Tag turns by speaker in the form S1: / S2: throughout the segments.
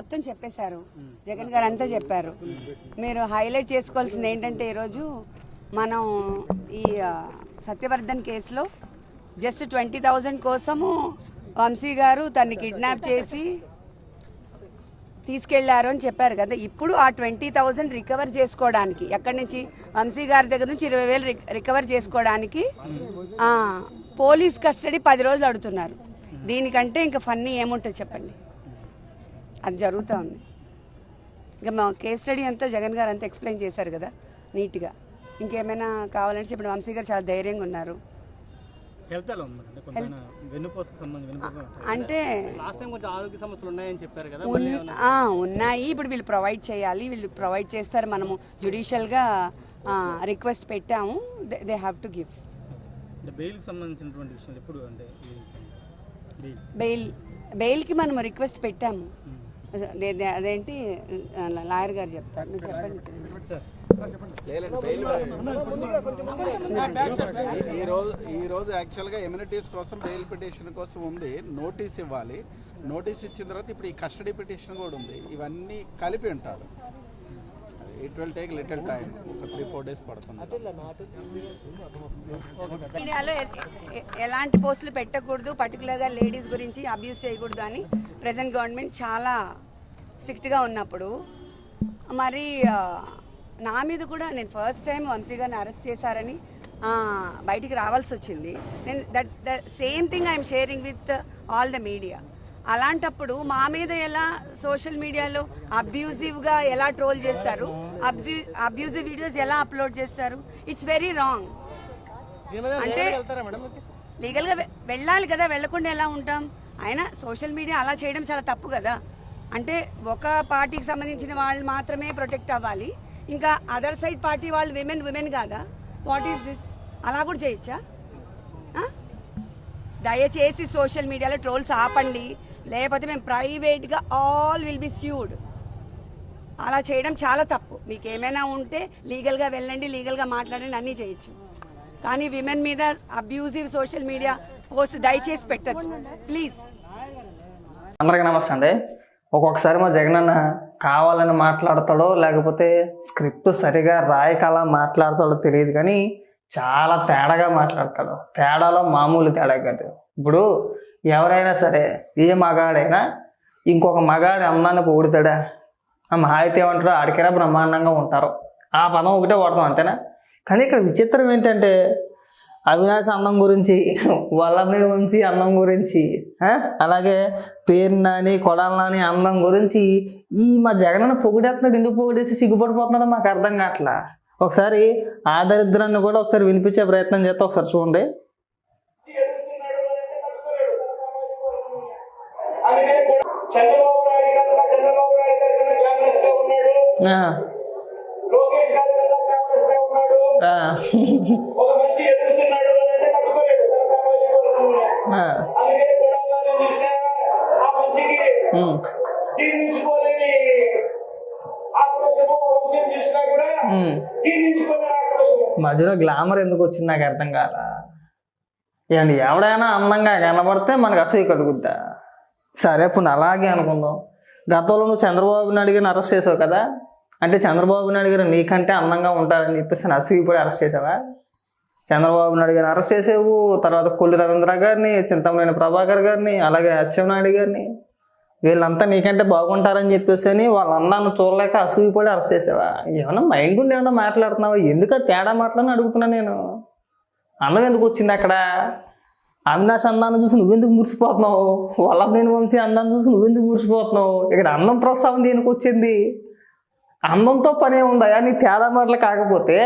S1: మొత్తం చెప్పేశారు. జగన్ గారు అంతా చెప్పారు. మీరు హైలైట్ చేసుకోవాల్సింది ఏంటంటే ఈరోజు మనం ఈ సత్యవర్ధన్ కేసులో జస్ట్ ట్వంటీ థౌజండ్ కోసము వంశీ గారు తన్ని కిడ్నాప్ చేసి తీసుకెళ్ళారు అని చెప్పారు కదా. ఇప్పుడు ఆ ట్వంటీ థౌజండ్ రికవర్ చేసుకోవడానికి ఎక్కడి నుంచి? వంశీ గారి దగ్గర నుంచి ఇరవై వేలు రిక- రికవర్ చేసుకోవడానికి పోలీస్ కస్టడీ పది రోజులు అడుగుతున్నారు. దీనికంటే ఇంకా ఫన్నీ ఏముంటుంది చెప్పండి? అది జరుగుతూ ఉంది. ఇంకా మా కేస్ స్టడీ అంతా జగన్ గారు అంతా ఎక్స్ప్లెయిన్ చేశారు కదా నీట్గా ఇంకేమైనా కావాలంటే చెప్పండి వంశీ గారు చాలా ధైర్యంగా ఉన్నారు.
S2: అంటే కొంచెం వెన్నుపోసకు సంబంధించి వెన్నుపోస
S1: అంటే
S3: లాస్ట్ టైం కొంచెం ఆరోగ్య సమస్యలు ఉన్నాయని చెప్పారు కదా
S1: ఉన్- ఆ, ఉన్నాయి. ఇప్పుడు వీళ్ళు ప్రొవైడ్ చేయాలి వీళ్ళు ప్రొవైడ్ చేస్తారు. మనము జ్యుడిషియల్గా రిక్వెస్ట్ పెట్టాము. దే హ్యావ్ టు గివ్
S2: సంబంధించినటువంటి బెయిల్
S1: బెయిల్ బెయిల్కి మనం రిక్వెస్ట్ పెట్టాము. అదే- అదేంటి లాయర్ గారు చెప్తారు. మీరు చెప్పండి.
S4: ఈ రోజు ఈ రోజు యాక్చువల్గా ఎమ్యూనిటీస్ కోసం బెయిల్ పిటిషన్ కోసం ఉంది. నోటీస్ ఇవ్వాలి. నోటీస్ ఇచ్చిన తర్వాత ఇప్పుడు ఈ కస్టడీ పిటిషన్ కూడా ఉంది. ఇవన్నీ కలిపి ఉంటారు. It will take little time ఒక త్రీ ఫోర్ డేస్ పడుతుంది.
S1: మీడియాలో ఎలాంటి పోస్టులు పెట్టకూడదు పర్టికులర్గా లేడీస్ గురించి అబ్యూస్ చేయకూడదు అని ప్రజెంట్ గవర్నమెంట్ చాలా స్ట్రిక్ట్గా ఉన్నప్పుడు. మరి నా మీద కూడా నేను ఫస్ట్ టైం వంశీ గారిని అరెస్ట్ చేశారని బయటికి రావాల్సి వచ్చింది. నేను that's the same thing I'm sharing with all the media అలాంటప్పుడు మా మీద ఎలా సోషల్ మీడియాలో అబ్యూజివ్గా ఎలా ట్రోల్ చేస్తారు? అబ్యూజివ్ వీడియోస్ ఎలా అప్లోడ్ చేస్తారు? It's very wrong. అంటే లీగల్గా వెళ్ళాలి కదా వెళ్ళకుండా ఎలా ఉంటాం? అయినా సోషల్ మీడియా అలా చేయడం చాలా తప్పు కదా. అంటే ఒక పార్టీకి సంబంధించిన వాళ్ళు మాత్రమే ప్రొటెక్ట్ అవ్వాలి. ఇంకా అదర్ సైడ్ పార్టీ వాళ్ళు విమెన్ విమెన్ కాదా? What is this? అలా కూడా చేయొచ్చా? దయచేసి సోషల్ మీడియాలో ట్రోల్స్ ఆపండి. లేకపోతే మేము ప్రైవేట్గా ఆల్ విల్ బి స్యూడ్ అలా చేయడం చాలా తప్పు. మీకు ఏమైనా ఉంటే లీగల్గా వెళ్ళండి లీగల్గా మాట్లాడండి అన్నీ చేయొచ్చు. కానీ విమెన్ మీద అబ్యూజివ్ సోషల్ మీడియా పోస్ట్ దయచేసి పెట్టద్దు. ప్లీజ్.
S5: అందరికీ నమస్తే అండి. ఒక్కొక్కసారి మా జగన్ అన్న కావాలని మాట్లాడతాడో లేకపోతే స్క్రిప్ట్ సరిగా రాయకలా మాట్లాడతాడో తెలియదు కానీ చాలా తేడాగా మాట్లాడతాడు. తేడాలో మామూలు తేడా కాదు. ఇప్పుడు ఎవరైనా సరే ఏ మగాడైనా ఇంకొక మగాడి అందాన్ని పొగుడుతాడా? ఆ మహాయితే ఏమంటాడో ఆడికైనా బ్రహ్మాండంగా ఉంటారు. ఆ పదం ఒకటే వాడతాం అంతేనా? కానీ ఇక్కడ విచిత్రం ఏంటంటే అవినాశ అందం గురించి వల్లభి వంశీ అందం గురించి అలాగే పేరు నాని అన్నం అందం గురించి ఈ మా జగన్ పొగిడేస్తున్నాడు ఎందుకు పొగిడేసి సిగ్గుపడిపోతున్నాడో మాకు అర్థం కావట్లా? ఒకసారి ఆదరిద్రాన్ని కూడా ఒకసారి వినిపించే ప్రయత్నం చేస్తే ఒకసారి చూడండి.
S6: చంద్రబాబు నాయుడు కన్నా చంద్రబాబు నాయుడు కన్నా కాంగ్రెస్లో ఉన్నాడు.
S5: ఆ,
S6: లోకేష్ గారు కన్నా కాంగ్రెస్లో ఉన్నాడు.
S5: ఆ,
S6: ఒక మనిషి ఎదుగుతున్నాడు అని అంటే తట్టుకోలేడు. తన సామాజిక వర్గంలో.
S5: ఆ,
S6: అందుకని కూడా వాళ్ళని చూసినా ఆ మనిషికి
S5: ఉమ్,
S6: జీర్ణించుకోలేని ఆక్రోశము వంశం చూసినా కూడా
S5: ఉమ్.
S6: జీర్ణించుకోలేని ఆక్రోశము
S5: మధ్యలో గ్లామర్ ఎందుకు వచ్చింది నాకు అర్థం కాల? ఏమండి ఎవడైనా అందంగా కనబడితే మనకు అసూయ కలుగుద్దా? సరే ఇప్పుడు అలాగే అనుకుందాం. గతంలో నువ్వు చంద్రబాబు నాయుడు గారిని అరెస్ట్ చేసావు కదా? అంటే చంద్రబాబు నాయుడు గారు నీకంటే అందంగా ఉంటారని చెప్పేసి నేను అరెస్ట్ చేసావా? చంద్రబాబు నాయుడు గారిని అరెస్ట్ చేసేవు తర్వాత కొల్లి రవీంద్ర గారిని చింతమనేని ప్రభాకర్ గారిని అలాగే అచ్చెన్నాయుడు గారిని. వీళ్ళంతా నీకంటే బాగుంటారని చెప్పేసి అని వాళ్ళ అన్నాను చూడలేక అసూయపడి అరెస్ట్ చేసావా? ఏమన్నా మైండ్ ఉండి ఏమన్నా మాట్లాడుతున్నావా? ఎందుకు తేడా మాట్లాడని అడుగుతున్నా నేను? అందం ఎందుకు వచ్చింది అక్కడ? అవినాష్ అందాన్ని చూసి నువ్వెందుకు మురిసిపోతున్నావు? వల్లభేని వంశీ అందాన్ని చూసి నువ్వెందుకు మురిసిపోతున్నావు? ఇక్కడ అందం ప్రోత్సాహం దేనికి వచ్చింది? అందంతో పనే ఉందా? నీ తేడా మాటలు కాకపోతే.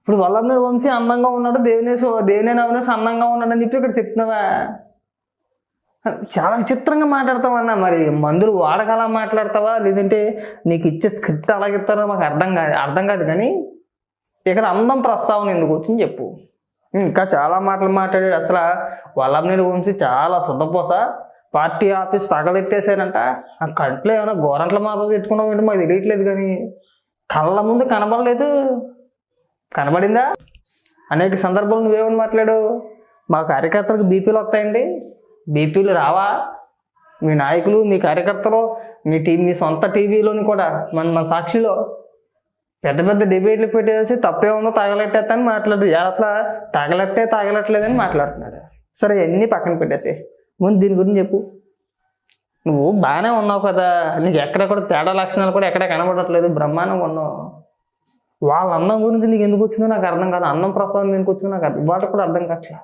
S5: ఇప్పుడు వల్లభేని వంశీ అందంగా ఉన్నాడు దేవినేశ్ దేవినేని అవినాష్ అందంగా ఉన్నాడని చెప్పి ఇక్కడ చెప్తున్నావా? చాలా విచిత్రంగా మాట్లాడతావన్నా మరి మందులు వాడగల మాట్లాడతావా? లేదంటే నీకు ఇచ్చే స్క్రిప్ట్ అలాగిస్తారో మాకు అర్థం కాదు అర్థం కాదు కానీ ఇక్కడ అందం ప్రస్తావన ఎందుకు వచ్చింది చెప్పు. ఇంకా చాలా మాటలు మాట్లాడాడు. అసలు వల్లభనేని వంశీ చాలా సుద్దపోస పార్టీ ఆఫీస్ తగలెట్టేశారంట ఆ కంట్లో ఏమైనా గోరంట్ల మాటలు పెట్టుకున్నాం ఏంటో? మాకు తెలియట్లేదు కానీ. కళ్ళ ముందు కనబడలేదు. కనబడిందా? అనేక సందర్భాలు నువ్వేమని మాట్లాడు మా కార్యకర్తలకు బీపీలు వస్తాయండి. బీపీలు రావా? మీ నాయకులు మీ కార్యకర్తలు మీ టీం మీ సొంత టీవీలోని కూడా మన మన సాక్షిలో. పెద్ద పెద్ద డిబేట్లు పెట్టేసి తప్పే ఉందో తగలెట్టేస్తాను మాట్లాడు అసలు తగలట్టే తగలట్లేదని మాట్లాడుతున్నాడు. సరే ఇవన్నీ పక్కన పెట్టేసి. ముందు దీని గురించి చెప్పు. నువ్వు బాగానే ఉన్నావు కదా. నీకు ఎక్కడెక్కడ తేడా లక్షణాలు కూడా ఎక్కడ కనబడట్లేదు. బ్రహ్మాండంగా ఉన్నావు. వాళ్ళ అందం గురించి నీకు ఎందుకు వచ్చిందో నాకు అర్థం కాదు. అందం ప్రసాదం ఎందుకు వచ్చిందో నాకు అర్థం వాటికి కూడా అర్థం కావట్లేదు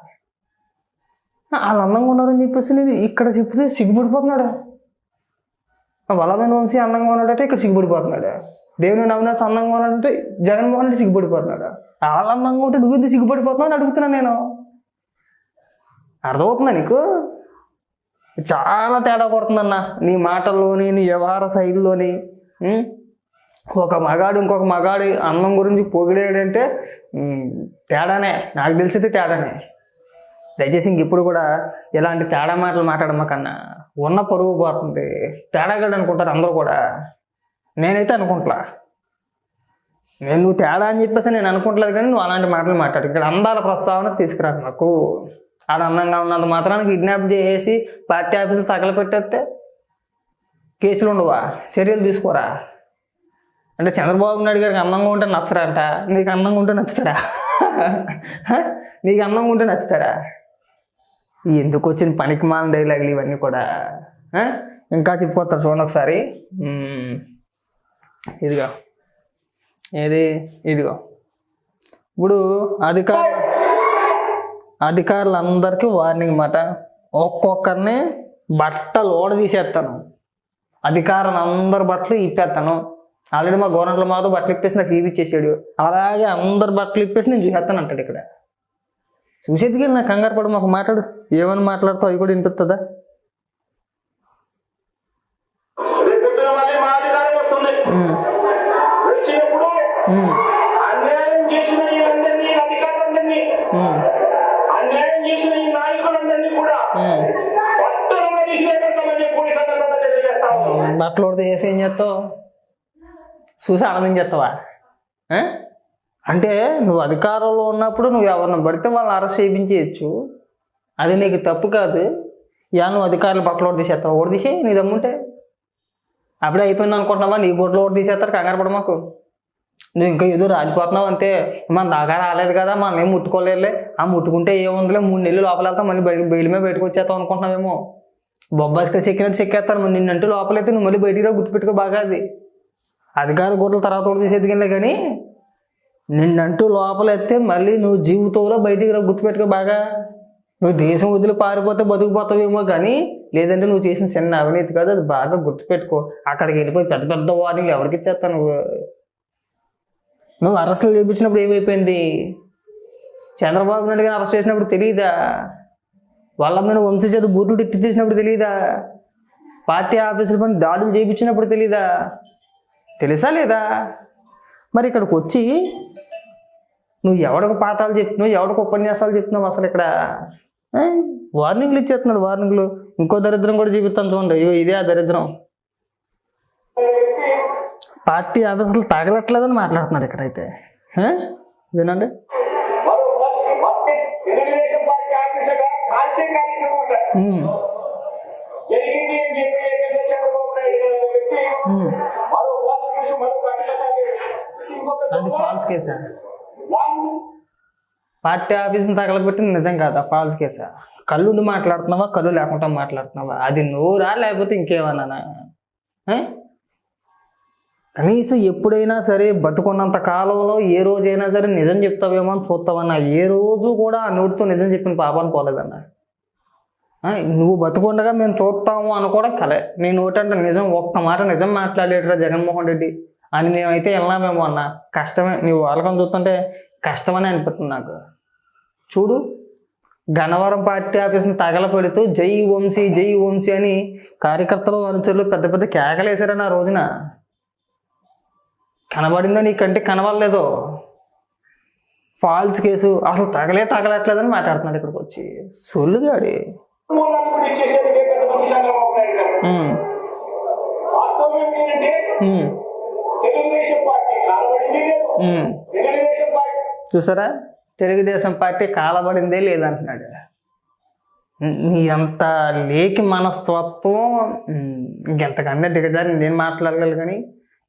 S5: వాళ్ళు అందంగా ఉన్నారని చెప్పేసి నేను ఇక్కడ చెప్తే సిగ్గుపడిపోతున్నాడు? వల్లమైన వంశీ అందంగా ఉన్నాడంటే ఇక్కడ సిగ్గుపడిపోతున్నాడు? దేవుని నవ్వినా అందంగా ఉన్నాడంటే జగన్మోహన్ రెడ్డి సిగ్గుపడిపోతున్నాడు? వాళ్ళు అందంగా ఉంటే నువ్వు ఎందుకు సిగ్గుపడిపోతున్నావు అని అడుగుతున్నాను నేను. అర్థమవుతుందా నీకు? చాలా తేడా కొడుతుందన్న. నీ మాటల్లోని నీ వ్యవహార శైలిలోని ఒక మగాడు ఇంకొక మగాడి అన్నం గురించి పొగిడేడంటే తేడానే. నాకు తెలిసితే తేడానే. దయచేసి ఇంక ఇప్పుడు కూడా ఇలాంటి తేడా మాటలు మాట్లాడమ్మకన్నా ఉన్న పరువు పోతుంది. తేడాగాడు అనుకుంటారు అందరూ కూడా. నేనైతే అనుకుంటా నేను నువ్వు తేడా అని చెప్పేసి నేను అనుకుంటలేదు కానీ నువ్వు అలాంటి మాటలు మాట్లాడు. ఇక్కడ అందాల ప్రస్తావన తీసుకురాకు నాకు. ఆడ అందంగా ఉన్నంత మాత్రాన్ని కిడ్నాప్ చేసేసి పార్టీ ఆఫీసులు తగలపెట్టేస్తే కేసులు ఉండవా? చర్యలు తీసుకోరా? అంటే చంద్రబాబు నాయుడు గారికి అందంగా ఉంటే నచ్చరంట? నీకు అందంగా ఉంటే నచ్చుతారా? నీకు అందంగా ఉంటే నచ్చుతారా? ఎందుకు వచ్చిన పనికి మాలిన డైలాగులు ఇవన్నీ కూడా? ఇంకా చెప్పుకొస్తారు చూడండి ఒకసారి. ఇదిగో. ఏది? ఇదిగో. ఇప్పుడు అధికార అధికారులందరికీ వార్నింగ్ మాట ఒక్కొక్కరిని బట్టలు ఓడ తీసేస్తాను అధికారులు అందరి బట్టలు ఇప్పేస్తాను ఆల్రెడీ మా గవర్నమెంట్లో మాతో బట్టలు ఇప్పేసి నాకు ఇప్పించేసాడు అలాగే అందరి బట్టలు ఇప్పేసి నేను చూసేస్తాను అంటాడు ఇక్కడ. చూసేదికి నాకు కంగారు పడు మాకు మాట్లాడు. ఏమని మాట్లాడుతావు? అవి కూడా వినిపిస్తుందా
S6: ఉన్నాం
S5: చేసి ఏం చేస్తావు? చూసి ఆనందం చేస్తావా? అంటే నువ్వు అధికారంలో ఉన్నప్పుడు నువ్వు ఎవరిని పడితే వాళ్ళని అరెస్ట్ చేయించేయచ్చు. అది నీకు తప్పు కాదు. ఇలా నువ్వు అధికారులు బట్టలు ఓడి తీసేస్తావు. ఓడి తీసే నీ దమ్ముంటే అప్పుడే అయిపోయింది అనుకుంటున్నావా? నీ గుడ్లు ఓడి తీసేస్తారు కంగారు పడ మాకు. నువ్వు ఇంకా ఏదో రాలిపోతున్నావు అంటే మన దాకా రాలేదు కదా మనం ఏం ముట్టుకోలేదులే. ఆ ముట్టుకుంటే ఏముందిలే మూడు నెలలు లోపల వెళ్తాం మళ్ళీ బయలు బయట మీద బయటకు వచ్చేస్తాం అనుకుంటున్నావేమో. బొబ్బాస్కి సెక్యూరిటీ ఎక్కేస్తాను నిన్నంటూ లోపలైతే నువ్వు మళ్ళీ బయటికి రా గుర్తుపెట్టుకో బాగా అది. అధికార గోడల తర్వాత కూడా తీసేదికెళ్ళే కానీ నిన్నంటూ లోపలెత్తే మళ్ళీ నువ్వు జీవితంలో బయటికి రా గుర్తుపెట్టుకో బాగా. నువ్వు దేశం వదిలి పారిపోతే బతుకుపోతావేమో కానీ లేదంటే నువ్వు చేసిన చిన్న అవినీతి కాదు అది బాగా గుర్తుపెట్టుకో. అక్కడికి వెళ్ళిపోయి పెద్ద పెద్ద వార్నింగ్లు ఎవరికి ఇచ్చేస్తావు నువ్వు? నువ్వు అరెస్టులు చేయించినప్పుడు ఏమైపోయింది? చంద్రబాబు నాయుడు గారిని అరెస్ట్ చేసినప్పుడు తెలియదా వాళ్ళ మీద వంశీ చేత బూతులు తిట్టి తీసినప్పుడు తెలియదా పార్టీ ఆఫీసుల పని దాడులు చేయించినప్పుడు తెలీదా? తెలుసా లేదా? మరి ఇక్కడికి వచ్చి నువ్వు ఎవడికి పాఠాలు చెప్తున్నావు ఎవడికి ఉపన్యాసాలు చెప్తున్నావు అసలు ఇక్కడ? వార్నింగ్లు ఇచ్చేస్తున్నాడు వార్నింగ్లు. ఇంకో దరిద్రం కూడా చూపిస్తాను చూడండి. అయ్యో ఇదే ఆ దరిద్రం. పార్టీ ఆదర్శాలు తగలట్లేదని మాట్లాడుతున్నారు ఇక్కడైతే. వినండి. అది ఫాల్స్ కేసా పార్టీ ఆఫీస్ని తగలబెట్టి నిజం కాదా? ఫాల్స్ కేసా కళ్ళుండి మాట్లాడుతున్నావా? కళ్ళు లేకుండా మాట్లాడుతున్నావా? అది నోరా లేకపోతే ఇంకేమన్నా కనీసం ఎప్పుడైనా సరే బతుకున్నంత కాలంలో ఏ రోజైనా సరే నిజం చెప్తావేమో అని చూస్తావన్నా. ఏ రోజు కూడా ఆ నోటితో నిజం చెప్పిన పాపాలు పోలేదన్నా. నువ్వు బతుకుండగా మేము చూస్తాము అని కూడా కలే. నేను నోటంటే నిజం ఒక్క మాట నిజం మాట్లాడేటరా జగన్మోహన్ రెడ్డి అని మేమైతే వెళ్ళామేమో అన్న. కష్టమే నీ వాళ్ళకం చూస్తుంటే కష్టమని అనిపిస్తుంది నాకు. చూడు గన్నవరం పార్టీ ఆఫీస్ని తగలపెడుతూ జై వంశీ జై వంశీ అని కార్యకర్తలు అనుచరులు పెద్ద పెద్ద కేకలేశారని ఆ రోజున. కనబడిందో నీ కంటే కనబడలేదో? ఫాల్స్ కేసు అసలు తగలే తగలట్లేదని మాట్లాడుతున్నాడు ఇక్కడికి వచ్చి. సొల్లుగాడి చూసారా? తెలుగుదేశం పార్టీ కాలబడిందే లేదంటున్నాడు. నీ అంత లేకి మనస్తత్వం ఇంకెంతకన్నా దిగజారి నేను మాట్లాడగలను కానీ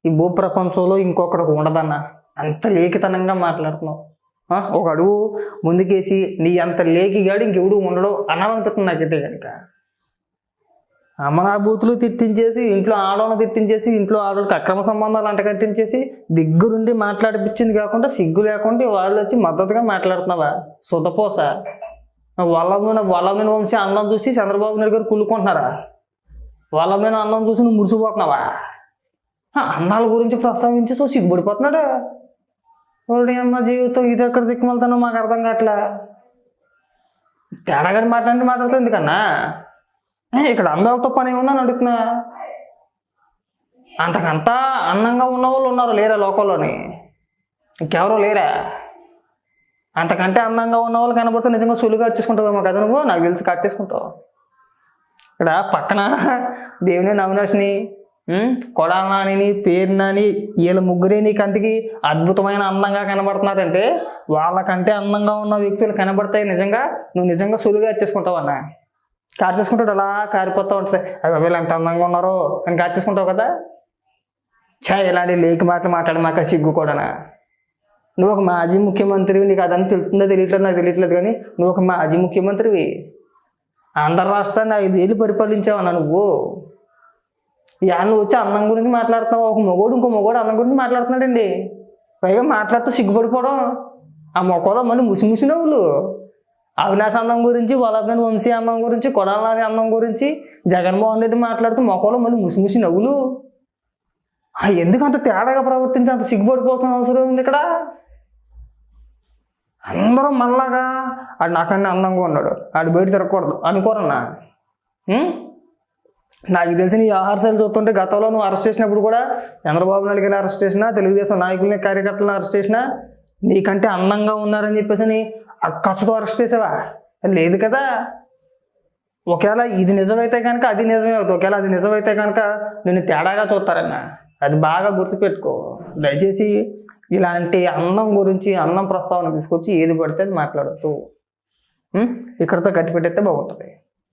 S5: ఈ భూ ప్రపంచంలో ఇంకొకరికి ఉండదన్న అంత లేఖితనంగా మాట్లాడుతున్నావు. ఒక అడుగు ముందుకేసి నీ అంత లేకిగాడు ఇంకెవడు ఉండడు అనాలనిపిస్తుంది నాకైతే కనుక అమనాభూతులు తిట్టించేసి ఇంట్లో ఆడవాళ్ళని తిట్టించేసి ఇంట్లో ఆడవాళ్ళకి అక్రమ సంబంధాలు అంటకట్టించేసి దగ్గరుండి మాట్లాడిపించింది కాకుండా సిగ్గు లేకుండా వాళ్ళు వచ్చి మద్దతుగా మాట్లాడుతున్నావా? సుధపోస వాళ్ళమైన మీద మీద వంశీ అన్నం చూసి చంద్రబాబు నాయుడు గారు కుళ్ళుకుంటున్నారా? వాళ్ళమైన మీద అన్నం చూసి నువ్వు మురిసిపోతున్నావా? అన్నాల గురించి ప్రస్తావించి సో సిగ్గుపడిపోతున్నాడా? వాడి అమ్మ జీవితం ఇది ఎక్కడ దిక్కుమలుతానో మాకు అర్థం కావట్లే? మాట మాట్లాడి మాట్లాడుతుంది ఎందుకన్నా? ఇక్కడ అందాలతో పని ఏమన్నా అడుగుతున్నా అంతకంతా అందంగా ఉన్న వాళ్ళు ఉన్నారు లేరా లోకంలోని? ఇంకెవరో లేరా? అంతకంటే అందంగా ఉన్న వాళ్ళు కనబడితే నిజంగా సులువుగా వచ్చేసుకుంటావేమో కదా నువ్వు? నాకు తెలిసి కట్ చేసుకుంటావు. ఇక్కడ పక్కన దేవుని నవనాశిని కొడాలని పేరునని వీళ్ళ ముగ్గురే నీ కంటికి అద్భుతమైన అందంగా కనబడుతున్నారంటే వాళ్ళకంటే అందంగా ఉన్న వ్యక్తులు కనబడతాయి నిజంగా నువ్వు నిజంగా సులువుగా వచ్చేసుకుంటావు అన్న. కార్ చేసుకుంటాడు అలా కారిపోతూ ఉంటుంది. అవి వీళ్ళు ఎంత అందంగా ఉన్నారో. అని కార్ చేసుకుంటావు కదా. చా ఇలాంటి లేకి మాటలు మాట్లాడి మాకు సిగ్గు కూడానా నువ్వు ఒక మాజీ ముఖ్యమంత్రివి నీకు అదంతా తెలుస్తుందో తెలియట్లేదు నాకు తెలియట్లేదు కానీ నువ్వు ఒక మాజీ ముఖ్యమంత్రివి. ఆంధ్ర రాష్ట్రాన్ని ఐదేళ్ళు పరిపాలించావన్నా నువ్వు. యాన్ని నువ్వు వచ్చి అన్నం గురించి మాట్లాడుతున్నావు ఒక మొగోడు ఇంకో మొగోడు అన్నం గురించి మాట్లాడుతున్నాడండి. పైగా మాట్లాడుతూ సిగ్గుపడిపోవడం. ఆ మొక్కలో మళ్ళీ ముసి ముసి నవ్వులు. అవినాశ అన్నం గురించి వల్లభన్ వంశీ అన్నం గురించి కొడాలని అన్నం గురించి జగన్మోహన్ రెడ్డి మాట్లాడుతూ మొక్కలో మళ్ళీ ముసి ముసి నవ్వులు. ఎందుకు అంత తేడాగా ప్రవర్తించి అంత సిగ్గుపడిపోతున్న అవసరం ఉంది ఇక్కడ? అందరూ మళ్ళాగా ఆడు నాకన్నా అందంగా ఉన్నాడు. ఆడు బయట తిరగకూడదు. అనుకోరన్నా. నాకు తెలిసిన ఈ ఆహార శైలి చూస్తుంటే గతంలో నువ్వు అరెస్ట్ చేసినప్పుడు కూడా చంద్రబాబు నాయుడు గారిని అరెస్ట్ చేసినా తెలుగుదేశం నాయకుల్ని కార్యకర్తలను అరెస్ట్ చేసినా నీకంటే అందంగా ఉన్నారని చెప్పేసి నీ అక్కసుతో అరెస్ట్ చేసావా? లేదు కదా. ఒకవేళ ఇది నిజమైతే కనుక అది నిజమే అవుతుంది. ఒకవేళ అది నిజమైతే కనుక నేను తేడాగా చూస్తారన్న. అది బాగా గుర్తుపెట్టుకో. దయచేసి ఇలాంటి అన్నం గురించి అన్నం ప్రస్తావన తీసుకొచ్చి ఏది పడితే అది మాట్లాడద్దు. ఇక్కడితో కట్టిపెట్టేస్తే బాగుంటుంది.